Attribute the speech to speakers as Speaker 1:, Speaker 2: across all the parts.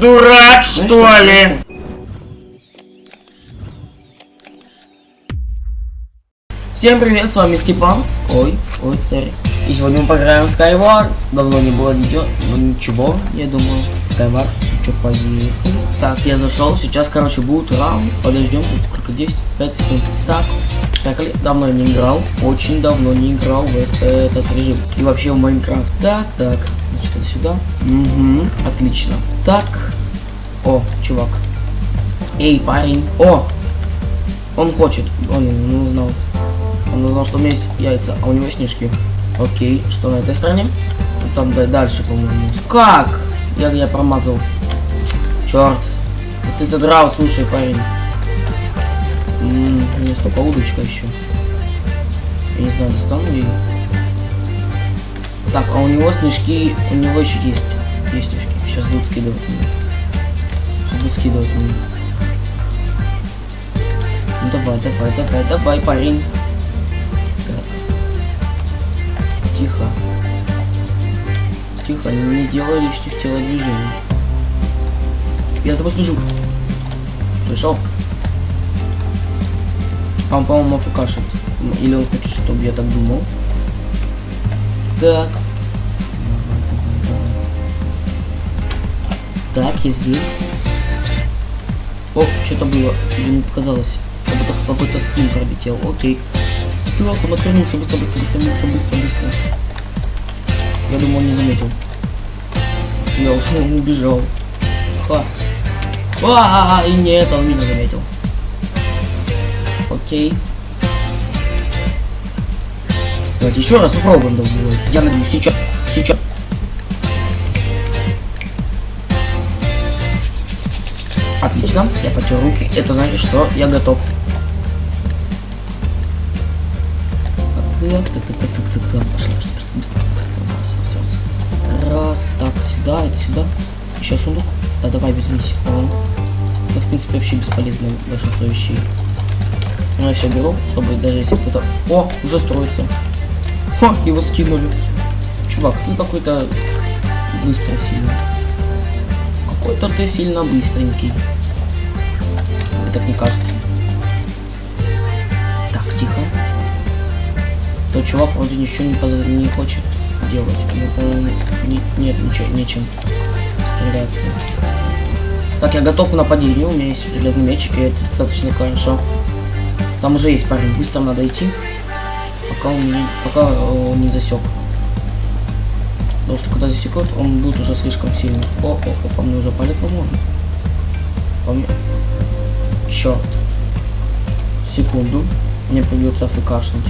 Speaker 1: Дурак, что ли? Всем привет, с вами Степан. Ой, ой, сори. И сегодня мы поиграем в Skywars. Давно не было видео, но ничего, я думаю. Skywars, что поехали. Так, я зашел, сейчас, короче, будет раунд. Подождем, тут сколько, 10, 5 секунд. Так, поехали. Давно не играл, очень давно не играл в это- этот режим. И вообще в Майнкрафт. Так, так, это сюда. Угу, отлично. Так, о, чувак. Эй, парень. О, он хочет, он не узнал. Он узнал, что у меня есть яйца, а у него снежки. Окей, что на этой стороне? Там да, дальше, по-моему. Как? Я, я промазал. Черт. Ты задрал, слушай, парень. М, У меня столько удочка еще. Я не знаю, достану ли. её. Так, а у него снежки, у него еще есть. Есть снежки. Сейчас будут скидывать. Сейчас будут скидывать мне. Ну давай, давай, давай, давай, парень. Так. Тихо. Тихо, не делай лишних телодвижений. Я за тобой слежу. Слышал? А он, по-моему, АФКшит. Ну, Или он хочет, чтобы я так думал. Так. Так, я здесь. О, что-то было. Или не показалось. Как будто какой-то скин пролетел. Окей. Так, он отвернулся. Быстро, быстро, быстро, быстро, быстро, быстро. Я думаю, он не заметил. Я ушел, он убежал. Ха. А, и нет, он меня заметил. Окей. Давайте еще раз попробуем долбой. Я надеюсь, сейчас. Сейчас. Отлично, я потер руки. Это значит, что я готов. Раз, так, сюда, это сюда. Еще сундук. Да, давай без. Ага. Это, в принципе, вообще бесполезно большинство вещей. Ну, я все беру, чтобы даже если кто-то... О, уже строится. Ха, его скинули. Чувак, ты какой-то быстро сильно. Какой-то ты сильно быстренький. Мне так не кажется. Так, тихо. Тот чувак вроде ничего не, поз- не хочет делать. Ну, по-моему, не- нет ничего, нечем стреляться. Так, я готов к нападению, у меня есть железный меч, и это достаточно хорошо. Там уже есть парень, быстро надо идти, пока он не, пока э, он не засек. Потому что когда засекут, он будет уже слишком сильный. О, о, о, по мне уже палит, по-моему. По мне. Черт. Секунду. Мне придется афкашнуть.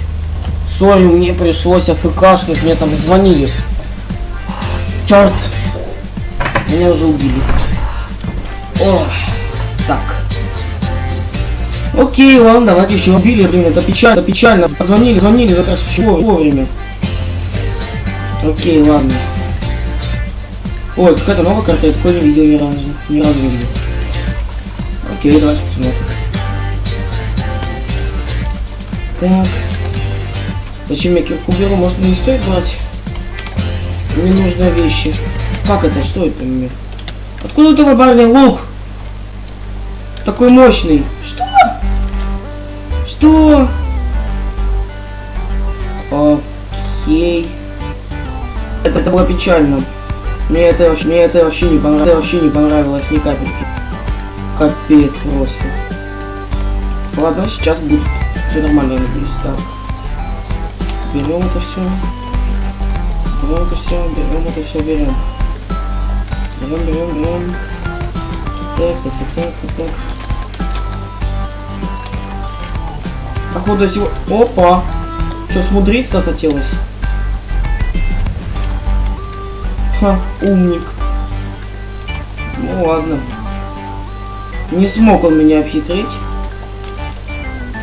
Speaker 1: Сори, мне пришлось афкашнуть, мне там звонили. Черт. Меня уже убили. О, так. Окей, ладно, давайте еще убили, блин, это печально, печально. Позвонили, звонили как раз чего вовремя. Окей, ладно. Ой, какая-то новая карта, я такой не видел ни разу. Ни разу не видел. Окей, давайте посмотрим. Так. Зачем я кирку беру? Может не стоит брать? Мне нужны вещи. Как это? Что это мне? Откуда у того парня лук? Такой мощный. Что? Что? Окей. Это, это было печально. Мне это, вообще- мне это вообще не понравилось. Это вообще не понравилось ни капельки. Капец просто. Ладно, сейчас будет все нормально, я надеюсь. Так. Берем это все. Берем это все, берем это все, берем. Берем, берем, берем. Так, так, так, так, так, Походу я сего... Опа! Что, смудриться хотелось? Ха, умник. Ну ладно. Не смог он меня обхитрить.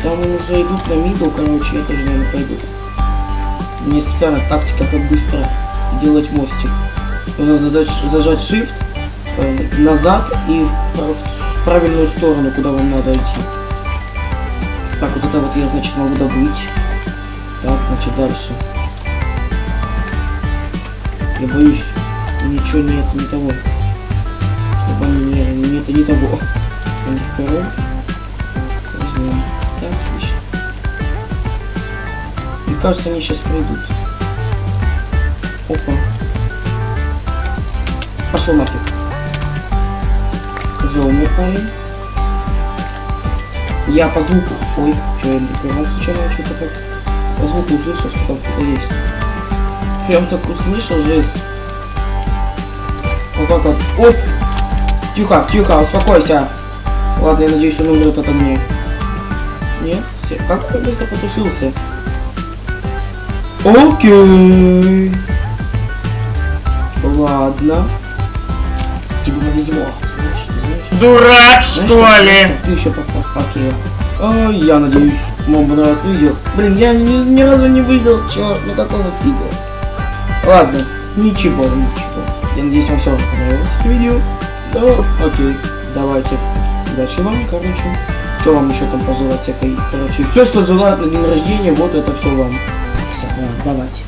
Speaker 1: Там уже идут на миду, короче, я тоже, наверное, пойду. У меня специально тактика, как быстро делать мостик. Нужно зажать, зажать shift э, назад и в правильную сторону, куда вам надо идти. Так, вот это вот я, значит, могу добыть. Так, значит, дальше. Я боюсь, ничего нет, не того. Чтобы они не того. Второй. Возьмем. Так, отлично. Мне кажется, они сейчас придут. Опа. Пошел нафиг. Уже умер. Я по звуку... Ой, что я прикрывал случайно что-то так. По звуку услышал, что там кто-то есть. Прям так услышал, жесть. Вот так вот. Оп! Тихо, тихо, успокойся. Ладно, я надеюсь, он умрет от огня. Нет? Как он быстро потушился? Окей. Ладно. Тебе повезло.
Speaker 2: Дурак,
Speaker 1: Знаешь,
Speaker 2: что ли?
Speaker 1: Ты еще попал. Окей. А, я надеюсь, вам понравилось видео. Блин, я ни, ни разу не выиграл, чё, никакого фига. Ладно, ничего, ничего. Я надеюсь, вам все понравилось видео. Да, окей, давайте. Удачи вам, короче. Что вам еще там пожелать всякой, короче. Все, что желают на день рождения, вот это все вам. Все, давайте.